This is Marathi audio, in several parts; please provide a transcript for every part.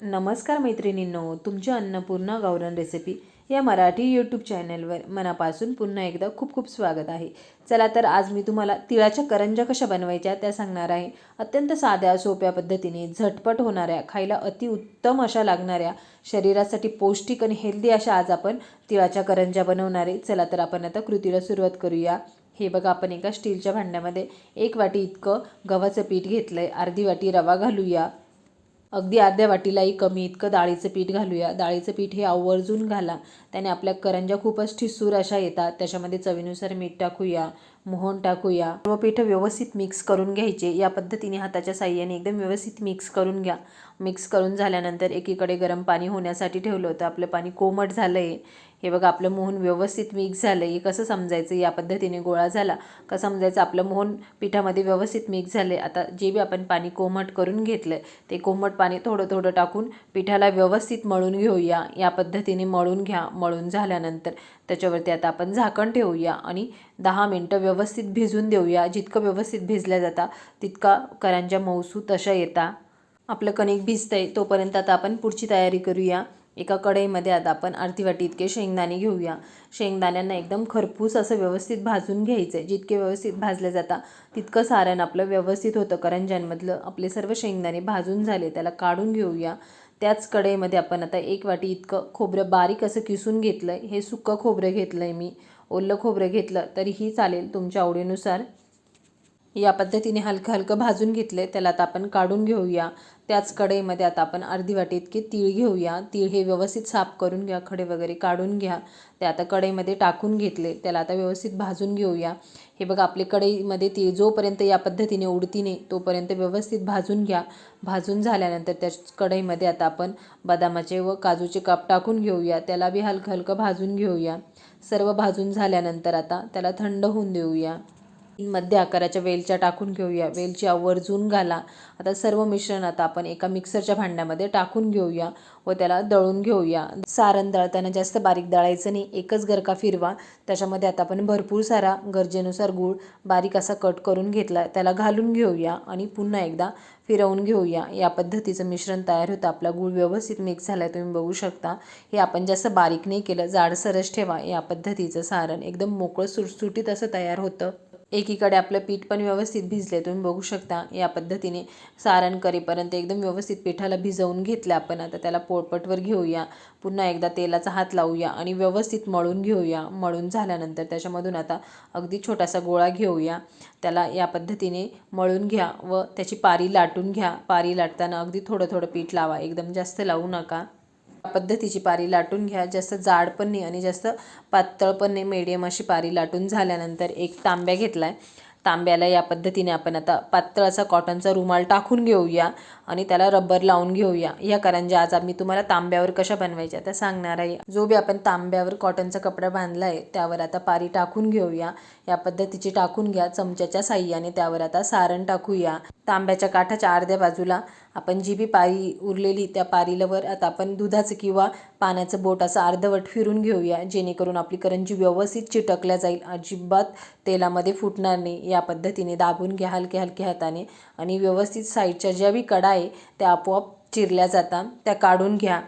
नमस्कार मैत्रिणींनो तुमच्या अन्नपूर्णा गावरान रेसिपी या मराठी यूट्यूब चॅनलवर मनापासून पुन्हा एकदा खूप खूप स्वागत आहे. चला तर आज मी तुम्हाला तिळाच्या करंजा कशा बनवायच्या त्या सांगणार आहे. अत्यंत साध्या सोप्या पद्धतीने झटपट होणाऱ्या खायला अतिउत्तम अशा लागणाऱ्या शरीरासाठी पौष्टिक आणि हेल्दी अशा आज आपण तिळाच्या करंजा बनवणार आहे. चला तर आपण आता कृतीला सुरुवात करूया. हे बघा आपण एका स्टीलच्या भांड्यामध्ये एक वाटी इतकं गव्हाचं पीठ घेतलं आहे अर्धी वाटी रवा घालूया. अगदी अर्ध्या वाटीलाही कमी इतकं डाळीचं पीठ घालूया. डाळीचं पीठ हे आवर्जून घाला. त्याने आपल्या करंजा खूपच ठिसूर अशा येतात. त्याच्यामध्ये चवीनुसार मीठ टाकूया मोहन टाकूया. सर्व पीठ व्यवस्थित मिक्स करून घ्यायचे. या पद्धतीने हाताच्या साह्याने एकदम व्यवस्थित मिक्स करून घ्या. मिक्स करून झाल्यानंतर एकीकडे गरम पाणी होण्यासाठी ठेवलं होतं. आपलं पाणी कोमट झालं आहे हे बघा आपलं मोहन व्यवस्थित मिक्स झालं आहे कसं समजायचं? या पद्धतीने गोळा झाला. का समजायचं? आपलं मोहन पिठामध्ये व्यवस्थित मिक्स झालं आहे आता जे बी आपण पाणी कोमट करून घेतलं आहे ते कोमट पाणी थोडं थोडं टाकून पिठाला व्यवस्थित मळून घेऊया. या पद्धतीने मळून घ्या. मळून झाल्यानंतर त्याच्यावरती आता आपण झाकण ठेवूया आणि दहा मिनटं व्यवस्थित भिजून देऊया. जितकं व्यवस्थित भिजल्या जाता तितका करांच्या मौसू तशा येता. आपलं कणिक भिजतंय तोपर्यंत आता आपण पुढची तयारी करूया. एका कढईमध्ये आता आपण अर्धी वाटी इतके शेंगदाणे घेऊया. शेंगदाण्यांना एकदम खरपूस असं व्यवस्थित भाजून घ्यायचं आहे जितके व्यवस्थित भाजले जाता तितकं सारण आपलं व्यवस्थित होतं. करंज्यांमधलं आपले सर्व शेंगदाणे भाजून झाले त्याला काढून घेऊया. त्याच कढईमध्ये आपण आता एक वाटी इतकं खोबरं बारीक असं किसून घेतलं आहे हे सुक्कं खोबरं घेतलं आहे मी. ओलं खोबरं घेतलं तरीही चालेल तुमच्या आवडीनुसार. या पद्धतीने हलकं हलकं भाजून घेतले त्याला आता आपण काढून घेऊया. त्याच कढईमध्ये आता आपण अर्धी वाटी इतके तीळ घेऊया. तीळ हे व्यवस्थित साफ करून घ्या. खडे वगैरे काढून घ्या. ते आता कढईमध्ये टाकून घेतले. त्याला आता व्यवस्थित भाजून घेऊया. हे बघा आपले कढईमध्ये तीळ जोपर्यंत या पद्धतीने उडती नाही तोपर्यंत व्यवस्थित भाजून घ्या. भाजून झाल्यानंतर त्या कढईमध्ये आता आपण बदामाचे व काजूचे काप टाकून घेऊया. त्याला बी हलकं हलकं भाजून घेऊया. सर्व भाजून झाल्यानंतर आता त्याला थंड होऊन देऊया. मध्य आकाराच्या वेलच्या टाकून घेऊया. वेलची आवर्जून घाला. आता सर्व मिश्रण आता आपण एका मिक्सरच्या भांड्यामध्ये टाकून घेऊया व त्याला दळून घेऊया. सारण दळताना जास्त बारीक दळायचं नाही. एकच गरका फिरवा. त्याच्यामध्ये आता आपण भरपूर सारा गरजेनुसार गूळ बारीक असा कट करून घेतला. त्याला घालून घेऊया आणि पुन्हा एकदा फिरवून घेऊया. या पद्धतीचं मिश्रण तयार होतं. आपला गूळ व्यवस्थित मिक्स झाला आहे तुम्ही बघू शकता. हे आपण जास्त बारीक नाही केलं. जाडसरच ठेवा. या पद्धतीचं सारण एकदम मोकळं सुटसुटीत असं तयार होतं. एकीकडे आपलं पीठ पण व्यवस्थित भिजले तुम्ही बघू शकता या पद्धतीने. सारण करेपर्यंत एकदम व्यवस्थित पिठाला भिजवून घेतलं आपण. आता त्याला पोळपटवर घेऊया. पुन्हा एकदा तेलाचा हात लावूया आणि व्यवस्थित मळून घेऊया. मळून झाल्यानंतर त्याच्यामधून आता अगदी छोटासा गोळा घेऊया. त्याला या पद्धतीने मळून घ्या व त्याची पारी लाटून घ्या. पारी लाटताना अगदी थोडं थोडं पीठ लावा. एकदम जास्त लावू नका. पद्धतीची पारी लाटून घ्या. जास्त जाड पण नाही आणि जास्त पातळ पण नाही. मीडियम अशी पारी लाटून झाल्यानंतर एक तांब्या घेतला आहे तांब्याला या पद्धतीने आपण आता पातळ असा कॉटनचा रुमाल टाकून घेऊया. आणि त्याला रबर लावून घेऊया. ह्या करंज्या म्हणजे आज आम्ही तुम्हाला तांब्यावर कशा बनवायच्या त्या सांगणार आहे. जो बी आपण तांब्यावर कॉटनचा कपडा बांधला आहे त्यावर आता पारी टाकून घेऊया. या पद्धतीची टाकून घ्या चमच्याच्या साह्याने त्यावर आता सारण टाकूया. तांब्याच्या काठाच्या अर्ध्या बाजूला आपण जी बी पारी उरलेली त्या पारीलावर आता आपण दुधाचं किंवा पाण्याचं बोट असं अर्धवट फिरून घेऊया. जेणेकरून आपली करंजी व्यवस्थित चिटकल्या जाईल. अजिबात तेलामध्ये फुटणार नाही. या पद्धतीने दाबून घ्या हलक्या हलक्या हाताने. आणि व्यवस्थित साईडच्या ज्या बी कडा आहे त्या आपोआप चिरल्या जातात. त्या काढून घ्या.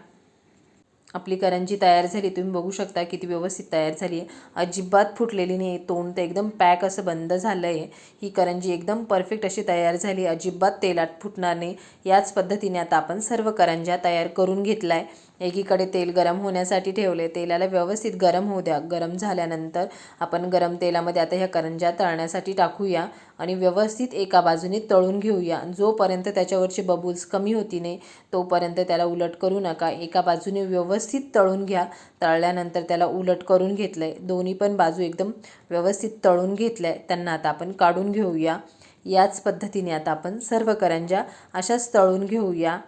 आपली करंजी तयार झाली. तुम्ही बघू शकता किती व्यवस्थित तयार झाली आहे. अजिबात फुटलेली नाही. तोंड तर एकदम पॅक असं बंद झालं आहे ही करंजी एकदम परफेक्ट अशी तयार झाली. अजिबात तेलात फुटणार नाही. याच पद्धतीने आता आपण सर्व करंज्या तयार करून घेतला आहे एकीकडे तेल गरम होण्यासाठी ठेवले तेलाला व्यवस्थित गरम होऊ द्या. गरम झाल्यानंतर आपण गरम तेलामध्ये आता ह्या करंज्या तळण्यासाठी टाकूया. आणि व्यवस्थित एका बाजूने तळून घेऊया. जोपर्यंत त्याच्यावरचे बबुल्स कमी होती नाही तोपर्यंत त्याला उलट करू नका. एका बाजूने व्यवस्थित तळून घ्या. तळल्यानंतर त्याला उलट करून घेतलं आहे दोन्ही पण बाजू एकदम व्यवस्थित तळून घेतल्या. आहे त्यांना आता आपण काढून घेऊया. याच पद्धतीने आता आपण सर्व करंज्या अशाच तळून घेऊया.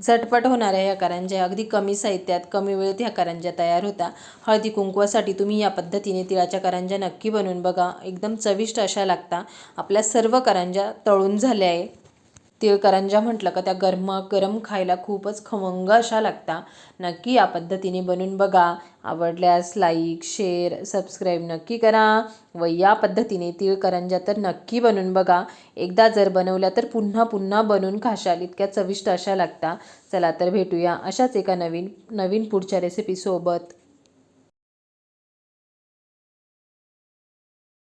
झटपट होणाऱ्या ह्या करंज्या. अगदी कमी साहित्यात कमी वेळेत ह्या करंज्या तयार होता. हळदी कुंकवासाठी तुम्ही या पद्धतीने तिळाच्या करंज्या नक्की बनवून बघा. एकदम चविष्ट अशा लागता. आपल्या सर्व करंज्या तळून झाल्या आहे तिळकरंजा म्हटलं का त्या गरमागरम खायला खूपच खमंग अशा लागता. नक्की या पद्धतीने बनवून बघा. आवडल्यास लाईक शेअर सबस्क्राईब नक्की करा व या पद्धतीने तिळकरंजा तर नक्की बनवून बघा. एकदा जर बनवल्या तर पुन्हा पुन्हा बनवून खाशाल इतक्या चविष्ट अशा लागता. चला तर भेटूया अशाच एका नवीन नवीन पुढच्या रेसिपीसोबत